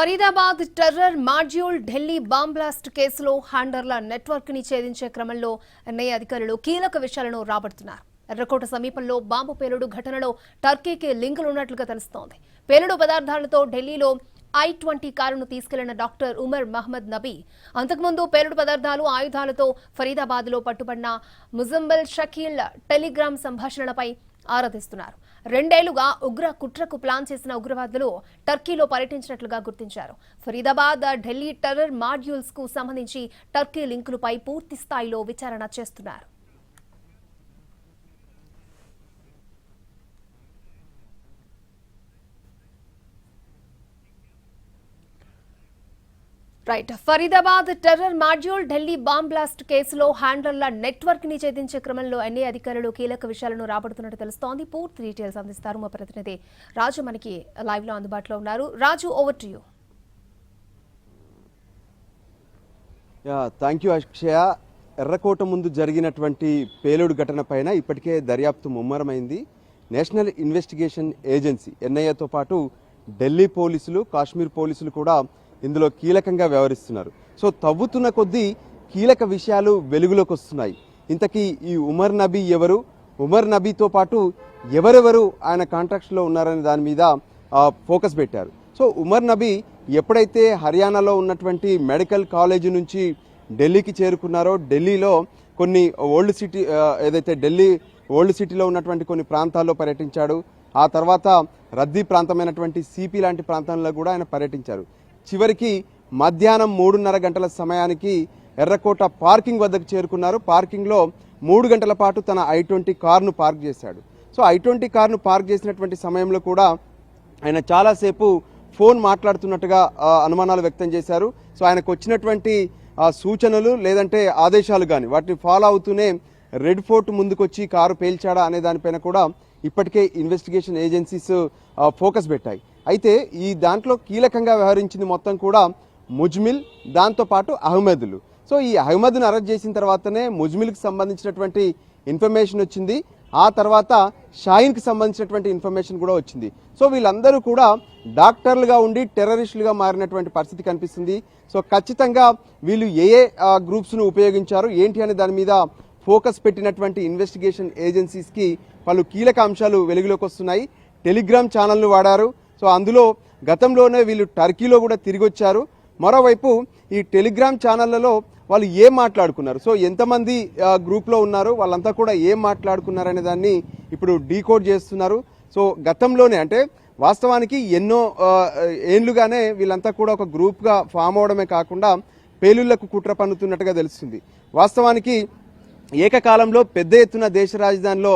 Faridabad terror module Delhi bomb blast కేసులో హ్యాండర్ల నెట్వర్క్ని ఛేదించే క్రమంలో ఎన్ఐఏ అధికారులు కీలక విషయాలను రాబడుతున్నారు. ఎర్రకోట సమీపంలో బాంబు పేలుడు ఘటనలో టర్కీకి లింకులున్నట్లుగా తెలుస్తోంది. పేలుడు పదార్థాలతో ఢిల్లీలో ఐ ట్వంటీ కారును తీసుకెళ్ళిన డాక్టర్ ఉమర్ మహమ్మద్ నబీ అంతకుముందు పేలుడు పదార్థాలు ఆయుధాలతో ఫరీదాబాద్లో పట్టుబడిన ముజంబల్ షకీల్ టెలిగ్రామ్ సంభాషణలపై ఆరాధిస్తున్నారు. రెండేళ్ళుగా ఉగ్ర కుట్రకు ప్లాన్ చేసిన ఉగ్రవాదులు టర్కీలో పర్యటించినట్లుగా గుర్తించారు. ఫరీదాబాద్ ఢిల్లీ టెర్రర్ మాడ్యూల్స్కు సంబంధించి టర్కీ లింకులపై పూర్తి స్థాయిలో విచారణ చేస్తున్నారు. Right. Faridabad terror module Delhi bomb blast కేసులో హ్యాండ్లర్ల నెట్వర్క్ని ఛేదించే క్రమంలో ఎన్ఏ అధికారులు కీలక విషయాలను రాబడుతున్నట్టు తెలుస్తోంది. పూర్తి డీటెయిల్స్ అందిస్తారు మా ప్రతినిధి రాజు మనకి లైవ్లో అందుబాటులో ఉన్నారు. Raju over to you thank you Akshaya. Errakota ముందు జరిగినటువంటి పేలుడు ఘటన పైన ఇప్పటికే దర్యాప్తు ముమ్మరమైంది. నేషనల్ ఇన్వెస్టిగేషన్ ఏజెన్సీ ఎన్ఐఏతో పాటు ఢిల్లీ పోలీసులు కాశ్మీర్ పోలీసులు కూడా ఇందులో కీలకంగా వ్యవహరిస్తున్నారు. సో తవ్వుతున్న కొద్దీ కీలక విషయాలు వెలుగులోకి వస్తున్నాయి. ఇంతకీ ఈ ఉమర్ నబీ ఎవరు? ఉమర్ నబీతో పాటు ఎవరెవరు ఆయన కాంట్రాక్ట్స్లో ఉన్నారనే దాని మీద ఫోకస్ పెట్టారు. సో ఉమర్ నబీ ఎప్పుడైతే హర్యానాలో ఉన్నటువంటి మెడికల్ కాలేజీ నుంచి ఢిల్లీకి చేరుకున్నారో ఢిల్లీలో కొన్ని ఓల్డ్ సిటీ ఏదైతే ఢిల్లీ ఓల్డ్ సిటీలో ఉన్నటువంటి కొన్ని ప్రాంతాల్లో పర్యటించాడు. ఆ తర్వాత రద్దీ ప్రాంతమైనటువంటి సిపి లాంటి ప్రాంతాల్లో కూడా ఆయన పర్యటించారు. చివరికి మధ్యాహ్నం మూడున్నర గంటల సమయానికి ఎర్రకోట పార్కింగ్ వద్దకు చేరుకున్నారు. పార్కింగ్లో మూడు గంటల పాటు తన ఐ ట్వంటీ కార్ను పార్క్ చేశాడు. సో ఐ ట్వంటీ కార్ను పార్క్ చేసినటువంటి సమయంలో కూడా ఆయన చాలాసేపు ఫోన్ మాట్లాడుతున్నట్టుగా అనుమానాలు వ్యక్తం చేశారు. సో ఆయనకు వచ్చినటువంటి సూచనలు లేదంటే ఆదేశాలు కానీ వాటిని ఫాలో అవుతూనే రెడ్ ఫోర్ట్ ముందుకొచ్చి కారు పేల్చాడా అనే దానిపైన కూడా ఇప్పటికే ఇన్వెస్టిగేషన్ ఏజెన్సీస్ ఫోకస్ పెట్టాయి. అయితే ఈ దాంట్లో కీలకంగా వ్యవహరించింది మొత్తం కూడా ముజ్మిల్ దాంతోపాటు అహ్మద్లు. సో ఈ అహ్మద్ను అరెస్ట్ చేసిన తర్వాతనే ముజ్మిల్కి సంబంధించినటువంటి ఇన్ఫర్మేషన్ వచ్చింది. ఆ తర్వాత షాయిన్కి సంబంధించినటువంటి ఇన్ఫర్మేషన్ కూడా వచ్చింది. సో వీళ్ళందరూ కూడా డాక్టర్లుగా ఉండి టెర్రరిస్టులుగా మారినటువంటి పరిస్థితి కనిపిస్తుంది. సో ఖచ్చితంగా వీళ్ళు ఏ ఏ గ్రూప్స్ను ఉపయోగించారు ఏంటి అనే దాని మీద ఫోకస్ పెట్టినటువంటి ఇన్వెస్టిగేషన్ ఏజెన్సీస్కి పలు కీలక అంశాలు వెలుగులోకి వస్తున్నాయి. టెలిగ్రామ్ ఛానల్ను వాడారు. సో అందులో గతంలోనే వీళ్ళు టర్కీలో కూడా తిరిగి వచ్చారు మరోవైపు ఈ టెలిగ్రామ్ ఛానళ్ళలో వాళ్ళు ఏం మాట్లాడుకున్నారు? సో ఎంతమంది గ్రూప్లో ఉన్నారు వాళ్ళంతా కూడా ఏం మాట్లాడుకున్నారనే దాన్ని ఇప్పుడు డీకోడ్ చేస్తున్నారు. సో గతంలోనే అంటే వాస్తవానికి ఎన్నో ఏండ్లుగానే వీళ్ళంతా కూడా ఒక గ్రూప్గా ఫామ్ అవడమే కాకుండా పేలుళ్ళకు కుట్ర పన్నుతున్నట్టుగా తెలుస్తుంది. వాస్తవానికి ఏకకాలంలో పెద్ద ఎత్తున దేశ రాజధానిలో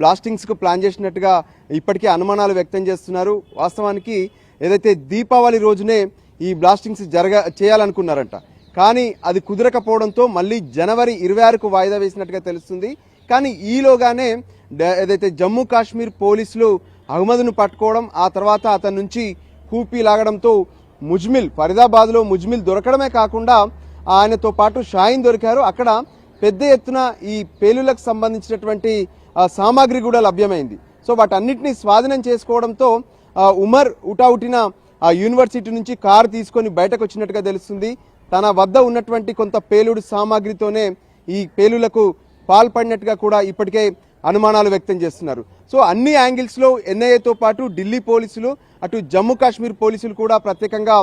బ్లాస్టింగ్స్కు ప్లాన్ చేసినట్టుగా ఇప్పటికే అనుమానాలు వ్యక్తం చేస్తున్నారు. వాస్తవానికి ఏదైతే దీపావళి రోజునే ఈ బ్లాస్టింగ్స్ జరగ చేయాలనుకున్నారంట. కానీ అది కుదరకపోవడంతో మళ్ళీ జనవరి ఇరవై ఆరుకు వాయిదా వేసినట్టుగా తెలుస్తుంది. కానీ ఈలోగానే ఏదైతే జమ్మూ కాశ్మీర్ పోలీసులు అహ్మద్ను పట్టుకోవడం ఆ తర్వాత అతని నుంచి కూపీ లాగడంతో ముజ్మిల్ ఫరీదాబాద్లో ముజ్మిల్ దొరకడమే కాకుండా ఆయనతో పాటు షాయిన్ దొరికారు. అక్కడ పెద్ద ఎత్తున ఈ పేలులకు సంబంధించినటువంటి సామాగ్రి కూడా లభ్యమైంది. సో వాటన్నిటిని స్వాధీనం చేసుకోవడంతో ఉమర్ ఉటావుటిన ఆ యూనివర్సిటీ నుంచి కారు తీసుకొని బయటకు వచ్చినట్టుగా తెలుస్తుంది. తన వద్ద ఉన్నటువంటి కొంత పేలుడు సామాగ్రితోనే ఈ పేలులకు పాల్పడినట్టుగా కూడా ఇప్పటికే అనుమానాలు వ్యక్తం చేస్తున్నారు. సో అన్ని యాంగిల్స్లో ఎన్ఐఏతో పాటు ఢిల్లీ పోలీసులు అటు జమ్మూ కాశ్మీర్ పోలీసులు కూడా ప్రత్యేకంగా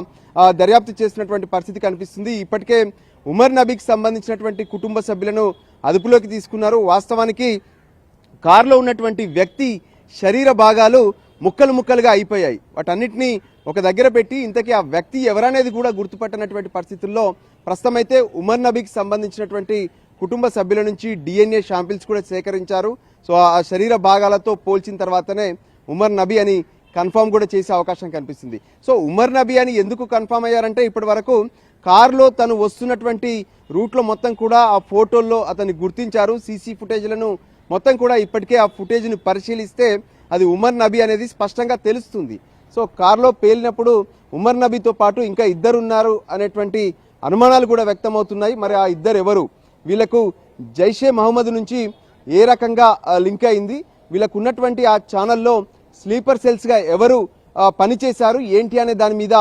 దర్యాప్తు చేసినటువంటి పరిస్థితి కనిపిస్తుంది. ఇప్పటికే ఉమర్ నబీకి సంబంధించినటువంటి కుటుంబ సభ్యులను అదుపులోకి తీసుకున్నారు. వాస్తవానికి కారులో ఉన్నటువంటి వ్యక్తి శరీర భాగాలు ముక్కలు ముక్కలుగా అయిపోయాయి. వాటన్నిటినీ ఒక దగ్గర పెట్టి ఇంతకీ ఆ వ్యక్తి ఎవరనేది కూడా గుర్తుపట్టనటువంటి పరిస్థితుల్లో ప్రస్తుతం అయితే ఉమర్ నబీకి సంబంధించినటువంటి కుటుంబ సభ్యుల నుంచి డిఎన్ఏ శాంపిల్స్ కూడా సేకరించారు. సో ఆ శరీర భాగాలతో పోల్చిన తర్వాతనే ఉమర్ నబీ అని కన్ఫామ్ కూడా చేసే అవకాశం కనిపిస్తుంది. సో ఉమర్ నబీ అని ఎందుకు కన్ఫామ్ అయ్యారంటే ఇప్పటి వరకు కారులో తను వస్తున్నటువంటి రూట్లో మొత్తం కూడా ఆ ఫోటోల్లో అతన్ని గుర్తించారు. సీసీ ఫుటేజ్లను మొత్తం కూడా ఇప్పటికే ఆ ఫుటేజ్ని పరిశీలిస్తే అది ఉమర్ నబీ అనేది స్పష్టంగా తెలుస్తుంది. సో కారులో పేలినప్పుడు ఉమర్ నబీతో పాటు ఇంకా ఇద్దరు ఉన్నారు అనేటువంటి అనుమానాలు కూడా వ్యక్తమవుతున్నాయి. మరి ఆ ఇద్దరు ఎవరు వీళ్ళకు జైషే మహమ్మద్ నుంచి ఏ రకంగా లింక్ అయింది? వీళ్ళకు ఉన్నటువంటి ఆ ఛానల్లో స్లీపర్ సెల్స్గా ఎవరు పనిచేశారు? ఏంటి అనే దాని మీద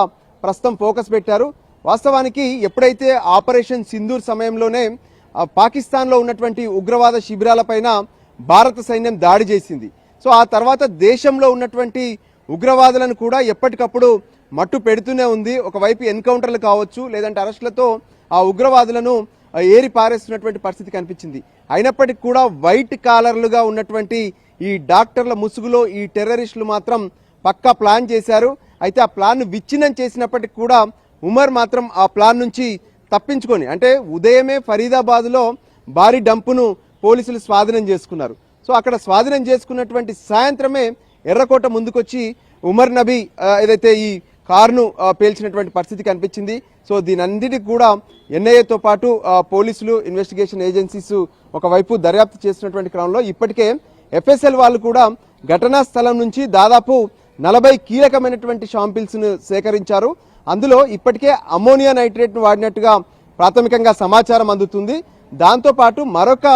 ప్రస్తుతం ఫోకస్ పెట్టారు. వాస్తవానికి ఎప్పుడైతే ఆపరేషన్ సింధూర్ సమయంలోనే పాకిస్తాన్లో ఉన్నటువంటి ఉగ్రవాద శిబిరాలపైన భారత సైన్యం దాడి చేసింది. సో ఆ తర్వాత దేశంలో ఉన్నటువంటి ఉగ్రవాదులను కూడా ఎప్పటికప్పుడు మట్టు పెడుతూనే ఉంది. ఒకవైపు ఎన్కౌంటర్లు కావచ్చు లేదంటే అరెస్టులతో ఆ ఉగ్రవాదులను ఏరి పారేస్తున్నటువంటి పరిస్థితి కనిపించింది. అయినప్పటికీ కూడా వైట్ కాలర్లుగా ఉన్నటువంటి ఈ డాక్టర్ల ముసుగులో ఈ టెర్రరిస్టులు మాత్రం పక్కా ప్లాన్ చేశారు. అయితే ఆ ప్లాన్ విచ్ఛిన్నం చేసినప్పటికీ కూడా ఉమర్ మాత్రం ఆ ప్లాన్ నుంచి తప్పించుకొని అంటే ఉదయమే ఫరీదాబాద్లో భారీ డంపును పోలీసులు స్వాధీనం చేసుకున్నారు. సో అక్కడ స్వాధీనం చేసుకున్నటువంటి సాయంత్రమే ఎర్రకోట ముందుకొచ్చి ఉమర్ నబీ ఏదైతే ఈ కారును పేల్చినటువంటి పరిస్థితి కనిపించింది. సో దీని కూడా ఎన్ఐఏతో పాటు పోలీసులు ఇన్వెస్టిగేషన్ ఏజెన్సీస్ ఒకవైపు దర్యాప్తు చేస్తున్నటువంటి క్రమంలో ఇప్పటికే ఎఫ్ఎస్ఎల్ వాళ్ళు కూడా ఘటనా స్థలం నుంచి దాదాపు నలభై కీలకమైనటువంటి షాంపిల్స్ను సేకరించారు. అందులో ఇప్పటికే అమ్మోనియా నైట్రేట్ను వాడినట్టుగా ప్రాథమికంగా సమాచారం అందుతుంది. దాంతో పాటు మరొక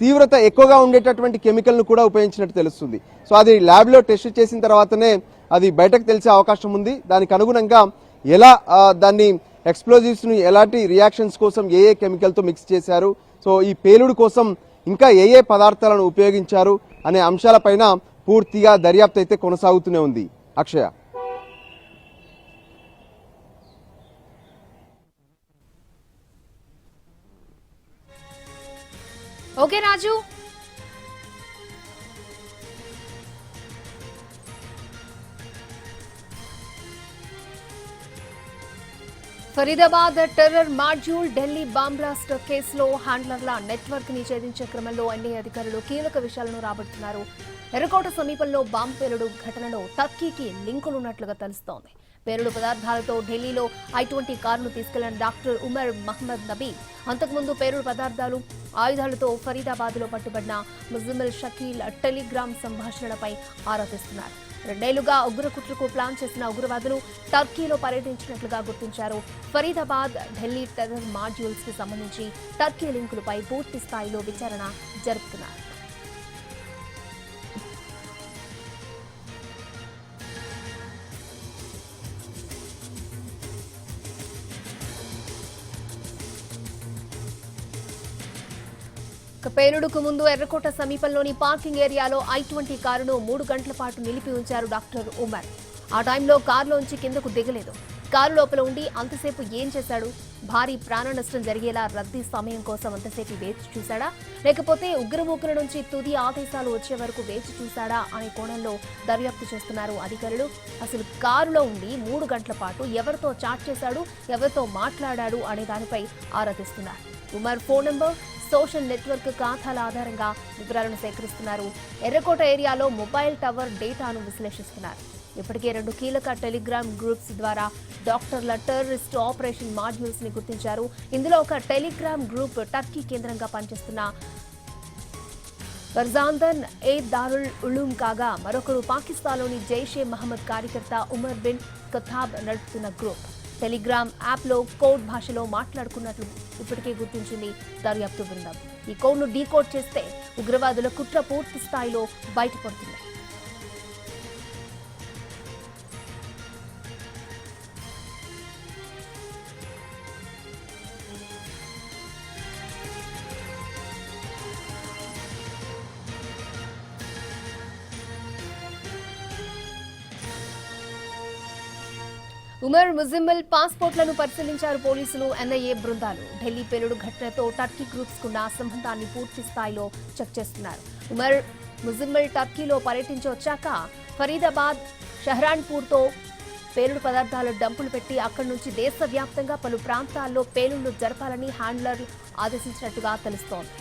తీవ్రత ఎక్కువగా ఉండేటటువంటి కెమికల్ను కూడా ఉపయోగించినట్టు తెలుస్తుంది. సో అది ల్యాబ్లో టెస్ట్ చేసిన తర్వాతనే అది బయటకు తెలిసే అవకాశం ఉంది. దానికి అనుగుణంగా ఎలా దాన్ని ఎక్స్ప్లోజివ్స్ని ఎలాంటి రియాక్షన్స్ కోసం ఏ ఏ కెమికల్తో మిక్స్ చేశారు సో ఈ పేలుడు కోసం ఇంకా ఏ ఏ పదార్థాలను ఉపయోగించారు అనే అంశాలపైన పూర్తిగా దర్యాప్తు అయితే కొనసాగుతూనే ఉంది. Akshaya. Okay Raju. Faridabad terror module Delhi bomb blast కేసులో హ్యాండ్లర్ల నెట్వర్క్ని ఛేదించే క్రమంలో ఎన్డీఏ అధికారులు కీలక విషయాలను రాబడుతున్నారు. ఎర్రకోట సమీపంలో బాంబు పేలుడు ఘటనలో టర్కీకి లింకులున్నట్లుగా తెలుస్తోంది. పేరుడు పదార్థాలతో ఢిల్లీలో ఐటువంటి కారును తీసుకెళ్ళిన డాక్టర్ ఉమర్ మహమ్మద్ నబీ. అంతకుముందు పేరుడు పదార్థాలు ఆయుధాలతో ఫరీదాబాద్లో పట్టుబడిన ముజమిల్ షకీల్ టెలిగ్రామ్ సంభాషణలపై ఆరోపిస్తున్నారు రెండేళ్ళుగా ఉగ్రకుట్లకు ప్లాన్ చేసిన ఉగ్రవాదులు టర్కీలో పర్యటించినట్లుగా గుర్తించారు. ఫరీదాబాద్ ఢిల్లీ టెర్రర్ మాడ్యూల్స్కి సంబంధించి టర్కీ లింకులపై పూర్తి స్థాయిలో విచారణ జరుపుతున్నారు. పేలుడుకు ముందు ఎర్రకోట సమీపంలోని పార్కింగ్ ఏరియాలో ఐ ట్వంటీ కారును మూడు గంటల పాటు నిలిపి ఉంచారు డాక్టర్ ఉమర్. ఆ టైంలో కారులోంచి కిందకు దిగలేదు. కారు లోపల ఉండి అంతసేపు ఏం చేశాడు? భారీ ప్రాణ నష్టం జరిగేలా రద్దీ సమయం కోసం అంతసేపు వేచి చూశాడా? లేకపోతే ఉగ్రమూకుల నుంచి తుది ఆదేశాలు వచ్చే వరకు వేచి చూశాడా అనే కోణంలో దర్యాప్తు చేస్తున్నారు అధికారులు. అసలు కారులో ఉండి మూడు గంటల పాటు ఎవరితో చాట్ చేశాడు? ఎవరితో మాట్లాడాడు? అనే దానిపై ఆరా తీస్తున్నారు. Umar phone number social network ఖాతాల ఆధారంగా వివరాలను సేకరిస్తున్నారు. ఎర్రకోట ఏరియాలో మొబైల్ టవర్ డేటాను విశ్లేషిస్తున్నారు. ఇప్పటికే రెండు కీలక టెలిగ్రామ్ గ్రూప్స్ ద్వారా డాక్టర్ల టెర్రరిస్ట్ ఆపరేషన్ మాడ్యూల్స్ని గుర్తించారు. ఇందులో ఒక టెలిగ్రామ్ గ్రూప్ టర్కీ కేంద్రంగా పనిచేస్తున్న ఫర్జాందన్ ఏ దారుల్ ఉలూం కాగా మరొకరు పాకిస్తాన్లోని జైషే మహమ్మద్ కార్యకర్త ఉమర్ బిన్ కథాబ్ నడుపుతున్న గ్రూప్. టెలిగ్రామ్ యాప్లో కోడ్ భాషలో మాట్లాడుకున్నట్లు ఇప్పటికే గుర్తించింది దర్యాప్తు బృందం. ఈ కోడ్ను డీకోడ్ చేస్తే ఉగ్రవాదుల కుట్ర పూర్తి స్థాయిలో బయటపడుతుంది. ఉమర్ ముజిమ్మల్ పాస్పోర్ట్లను పరిశీలించారు పోలీసులు ఎన్ఐఏ బృందాలు. ఢిల్లీ పేలుడు ఘటనతో టర్కీ గ్రూప్స్ కున్న సంబంధాన్ని పూర్తి స్థాయిలో చెక్ చేస్తున్నారు. ఉమర్ ముజిమ్మల్ టర్కీలో పర్యటించి వచ్చాక ఫరీదాబాద్ షహరాన్పూర్తో పేలుడు పదార్థాలు డంపులు పెట్టి అక్కడి నుంచి దేశవ్యాప్తంగా పలు ప్రాంతాల్లో పేలుళ్ళు జరపాలని హ్యాండ్లర్ ఆదేశించినట్టుగా తెలుస్తోంది.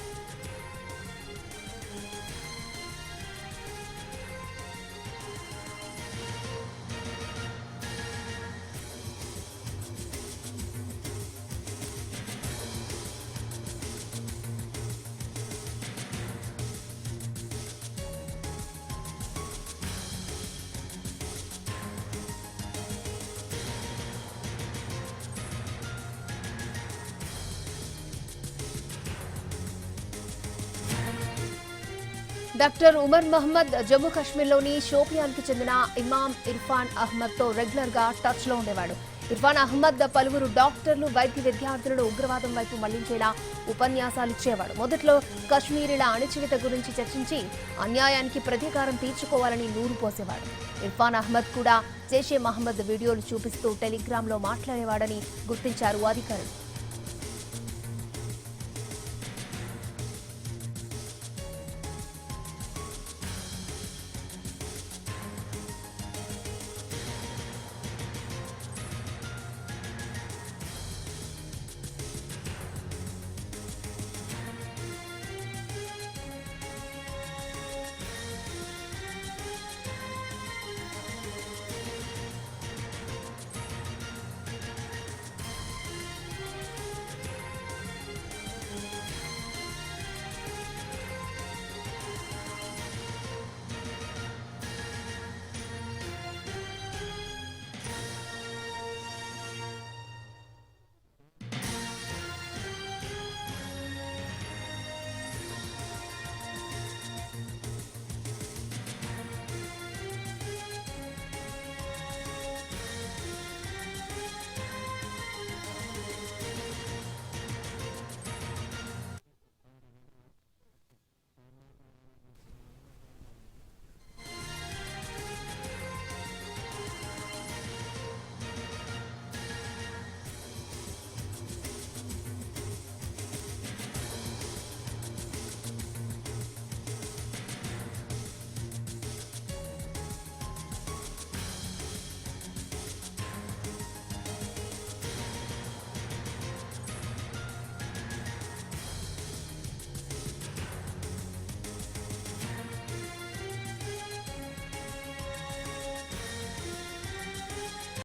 డాక్టర్ ఉమర్ మహమ్మద్ జమ్మూ కాశ్మీర్లోని షోపియాన్కి చెందిన ఇమామ్ ఇర్ఫాన్ అహ్మద్తో రెగ్యులర్గా టచ్లో ఉండేవాడు. ఇర్ఫాన్ అహ్మద్ పలువురు డాక్టర్లు వైద్య విద్యార్థులను ఉగ్రవాదం వైపు మళ్ళించేలా ఉపన్యాసాలు ఇచ్చేవాడు. మొదట్లో కశ్మీరీల అణచివేత గురించి చర్చించి అన్యాయానికి ప్రతీకారం తీర్చుకోవాలని నూరు పోసేవాడు. ఇర్ఫాన్ అహ్మద్ కూడా జైషే మహమ్మద్ వీడియోలు చూపిస్తూ టెలిగ్రామ్లో మాట్లాడేవాడని గుర్తించారు అధికారులు.